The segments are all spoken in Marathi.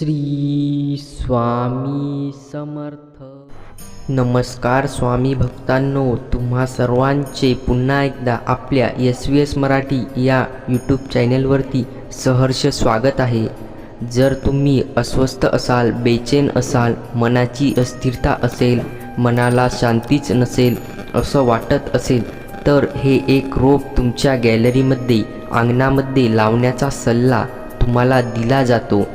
श्री स्वामी समर्थ. नमस्कार स्वामी भक्तांनो तुम्हा सर्वांचे पुन्हा एकदा आपल्या एस व्ही एस मराठी या यूट्यूब चॅनेलवरती सहर्ष स्वागत आहे. जर तुम्ही अस्वस्थ असाल बेचैन असाल मनाची अस्थिरता असेल मनाला शांतीच नसेल असं वाटत असेल तर हे एक रोप तुमच्या गॅलरीमध्ये अंगणामध्ये लावण्याचा सल्ला तुम्हाला दिला जातो.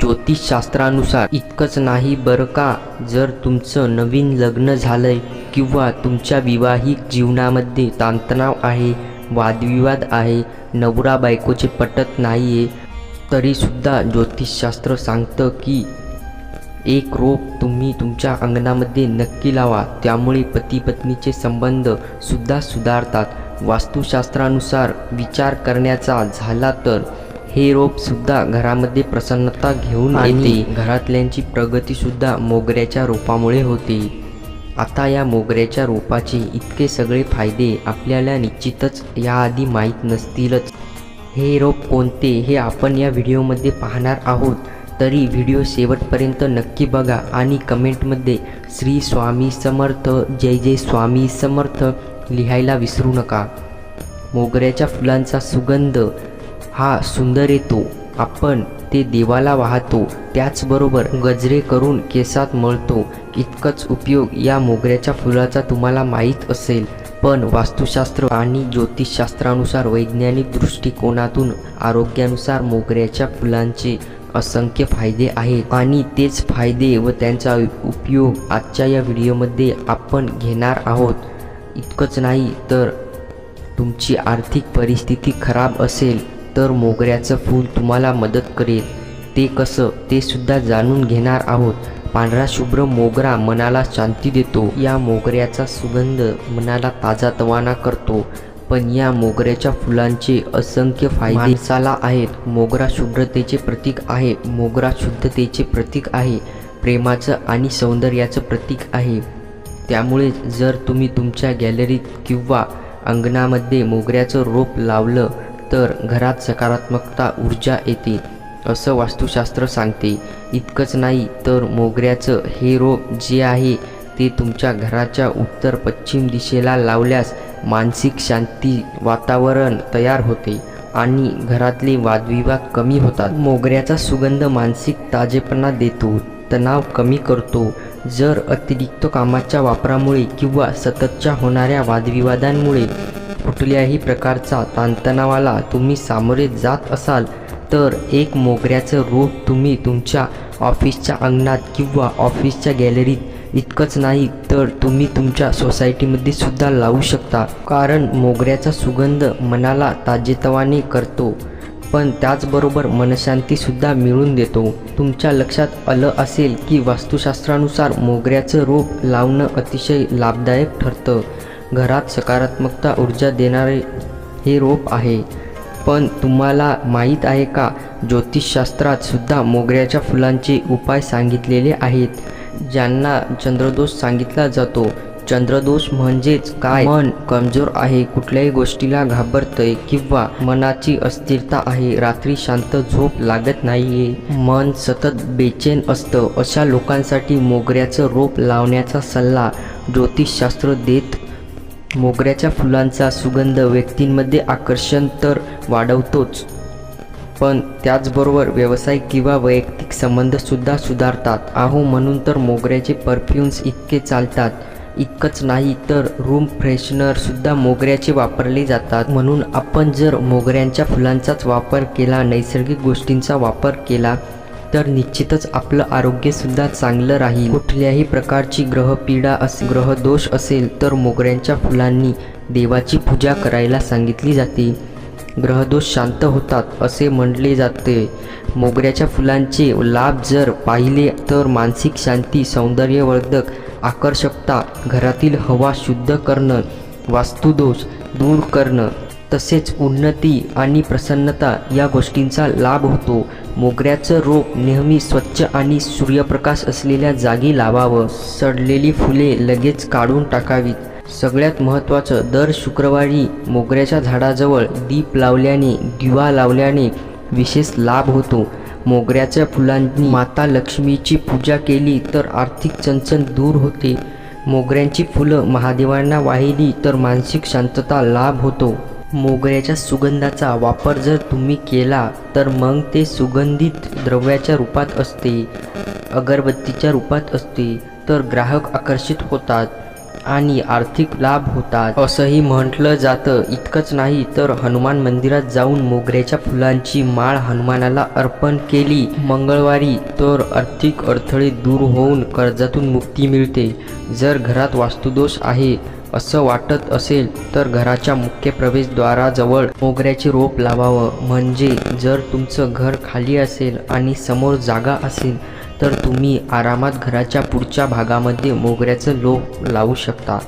ज्योतिषशास्त्रानुसार इतकंच नाही बरं का? जर तुमचं नवीन लग्न झालंय किंवा तुमच्या विवाहिक जीवनामध्ये ताणतणाव आहे वादविवाद आहे नवरा बायकोचे पटत नाही आहे तरीसुद्धा ज्योतिषशास्त्र सांगतं की एक रोप तुम्ही तुमच्या अंगणामध्ये नक्की लावा. त्यामुळे पती पत्नीचे संबंध सुद्धा सुधारतात. वास्तुशास्त्रानुसार विचार करण्याचा झाला तर हे रोप सुद्धा घरामध्ये प्रसन्नता घेऊन येते. घरातल्यांची प्रगती सुद्धा मोगऱ्याच्या रोपामुळे होते. आता या मोगऱ्याच्या रोपाचे इतके सगळे फायदे आपल्याला निश्चितच याआधी माहीत नसतीलच. हे रोप कोणते हे आपण या व्हिडिओमध्ये पाहणार आहोत. तरी व्हिडिओ शेवटपर्यंत नक्की बघा आणि कमेंटमध्ये श्री स्वामी समर्थ जय जय स्वामी समर्थ लिहायला विसरू नका. मोगऱ्याच्या फुलांचा सुगंध हा सुंदर येतो आपण ते देवाला वाहतो. त्याचबरोबर गजरे करून केसात मळतो. इतकंच उपयोग या मोगऱ्याच्या फुलाचा तुम्हाला माहीत असेल. पण वास्तुशास्त्र आणि ज्योतिषशास्त्रानुसार वैज्ञानिक दृष्टिकोनातून आरोग्यानुसार मोगऱ्याच्या फुलांचे असंख्य फायदे आहेत. आणि तेच फायदे व त्यांचा उपयोग आजच्या या व्हिडिओमध्ये आपण घेणार आहोत. इतकंच नाही तर तुमची आर्थिक परिस्थिती खराब असेल. तर मोगऱ्याचं फूल तुम्हाला मदत करेल. ते कसं ते सुद्धा जाणून घेणार आहोत. पांढरा शुभ्र मोगरा मनाला शांती देतो. या मोगऱ्याचा सुगंध मनाला ताजातवाना करतो. पण या मोगऱ्याच्या फुलांचे असंख्य फायदे माणसाला आहेत. मोगरा शुभ्रतेचे प्रतीक आहे. मोगरा शुद्धतेचे प्रतीक आहे. प्रेमाचं आणि सौंदर्याचं प्रतीक आहे. त्यामुळे जर तुम्ही तुमच्या गॅलरीत किंवा अंगणामध्ये मोगऱ्याचं रोप लावलं तर घरात सकारात्मकता ऊर्जा येते असं वास्तुशास्त्र सांगते. इतकंच नाही तर मोगऱ्याचं हे रोप जे आहे ते तुमच्या घराच्या उत्तर पश्चिम दिशेला लावल्यास मानसिक शांती वातावरण तयार होते आणि घरातले वादविवाद कमी होतात. मोगऱ्याचा सुगंध मानसिक ताजेपणा देतो तणाव कमी करतो. जर अतिरिक्त कामाच्या वापरामुळे किंवा सततच्या होणाऱ्या वादविवादांमुळे कुठल्याही प्रकारचा ताणतणावाला तुम्ही सामोरे जात असाल तर एक मोगऱ्याचं रोप तुम्ही तुमच्या ऑफिसच्या अंगणात किंवा ऑफिसच्या गॅलरीत इतकंच नाही तर तुम्ही तुमच्या सोसायटीमध्ये सुद्धा लावू शकता. कारण मोगऱ्याचा सुगंध मनाला ताजेतवाने करतो पण त्याचबरोबर मनशांतीसुद्धा मिळून देतो. तुमच्या लक्षात आलं असेल की वास्तुशास्त्रानुसार मोगऱ्याचं रोप लावणं अतिशय लाभदायक ठरतं. घरात सकारात्मकता ऊर्जा देणारे हे रोप आहे. पण तुम्हाला माहीत आहे का? ज्योतिषशास्त्रात सुद्धा मोगऱ्याच्या फुलांचे उपाय सांगितलेले आहेत ज्यांना चंद्रदोष सांगितला जातो. चंद्रदोष म्हणजेच काय? मन कमजोर आहे कुठल्याही गोष्टीला घाबरतंय किंवा मनाची अस्थिरता आहे रात्री शांत झोप लागत नाहीये. मन सतत बेचैन असतं अशा लोकांसाठी मोगऱ्याचं रोप लावण्याचा सल्ला ज्योतिषशास्त्र देत मोगऱ्याच्या फुलांचा सुगंध व्यक्तींमध्ये आकर्षण तर वाढवतोच. पण त्याचबरोबर व्यावसायिक किंवा वैयक्तिक संबंधसुद्धा सुधारतात. आहो म्हणून तर मोगऱ्याचे परफ्युम्स इतके चालतात. इतकंच नाही तर रूम फ्रेशनरसुद्धा मोगऱ्याचे वापरले जातात. म्हणून आपण जर मोगऱ्यांच्या फुलांचाच वापर केला नैसर्गिक गोष्टींचा वापर केला तर निश्चितच आपलं आरोग्यसुद्धा चांगलं राहील. कुठल्याही प्रकारची ग्रहपीडा अस ग्रहदोष असेल तर मोगऱ्यांच्या फुलांनी देवाची पूजा करायला सांगितली जाते. ग्रहदोष शांत होतात असे म्हटले जाते. मोगऱ्याच्या फुलांचे लाभ जर पाहिले तर मानसिक शांती सौंदर्यवर्धक आकर्षकता घरातील हवा शुद्ध करणं वास्तुदोष दूर करणं तसेच उन्नती आणि प्रसन्नता या गोष्टींचा लाभ होतो. मोगऱ्याचं रोप नेहमी स्वच्छ आणि सूर्यप्रकाश असलेल्या जागी लावावं. सडलेली फुले लगेच काढून टाकावीत. सगळ्यात महत्त्वाचं दर शुक्रवारी मोगऱ्याच्या झाडाजवळ दीप लावल्याने दिवा लावल्याने विशेष लाभ होतो. मोगऱ्याच्या फुलांनी माता लक्ष्मीची पूजा केली तर आर्थिक चणचण दूर होते. मोगऱ्यांची फुलं महादेवांना वाहिली तर मानसिक शांतता लाभ होतो. मोगऱ्याच्या सुगंधाचा वापर जर तुम्ही केला तर मग ते सुगंधित द्रव्याच्या रूपात असते. अगरबत्तीच्या रूपात असते तर ग्राहक आकर्षित होतात आणि आर्थिक लाभ होतात. असंही म्हटलं जातं. इतकंच नाही तर हनुमान मंदिरात जाऊन मोगऱ्याच्या फुलांची माळ हनुमानाला अर्पण केली. मंगळवारी तर आर्थिक अडथळे दूर होऊन कर्जातून मुक्ती मिळते. जर घरात वास्तुदोष आहे असं वाटत असेल तर घराच्या मुख्य प्रवेशद्वाराजवळ मोगऱ्याचे रोप लावावं. म्हणजे जर तुमचं घर खाली असेल आणि समोर जागा असेल तर तुम्ही आरामात घराच्या पुढच्या भागामध्ये मोगऱ्याचं लोप लावू शकता.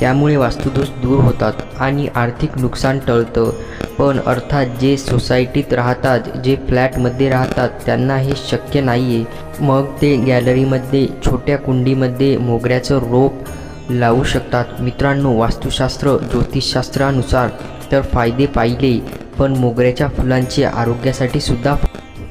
त्यामुळे वास्तुदोष दूर होतात आणि आर्थिक नुकसान टळतं. पण अर्थात जे सोसायटीत राहतात जे फ्लॅटमध्ये राहतात त्यांना हे शक्य नाही आहे मग ते गॅलरीमध्ये छोट्या कुंडीमध्ये मोगऱ्याचं रोप लावू शकतात. मित्रांनो वास्तुशास्त्र ज्योतिषशास्त्रानुसार तर फायदे पाहिले पण मोगऱ्याच्या फुलांचे आरोग्यासाठी सुद्धा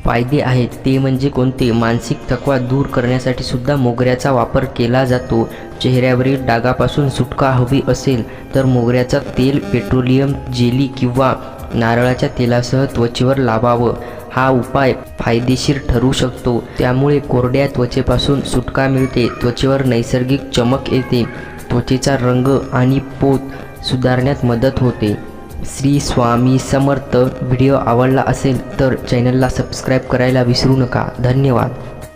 फायदे आहेत. ते म्हणजे कोणते? मानसिक थकवा दूर करण्यासाठी सुद्धा मोगऱ्याचा वापर केला जातो. चेहऱ्यावरील डागापासून सुटका हवी असेल तर मोगऱ्याचा तेल पेट्रोलियम जेली किंवा नारळाच्या तेलासह त्वचेवर लावावं. हा उपाय फायदेशीर ठरू शकतो. त्यामुळे कोरड्या त्वचेपासून सुटका मिळते. त्वचेवर नैसर्गिक चमक येते. त्वचेचा रंग आणि पोत सुधारण्यात मदत होते. श्री स्वामी समर्थ. व्हिडिओ आवडला असेल तर चॅनलला सबस्क्राईब करायला विसरू नका. धन्यवाद.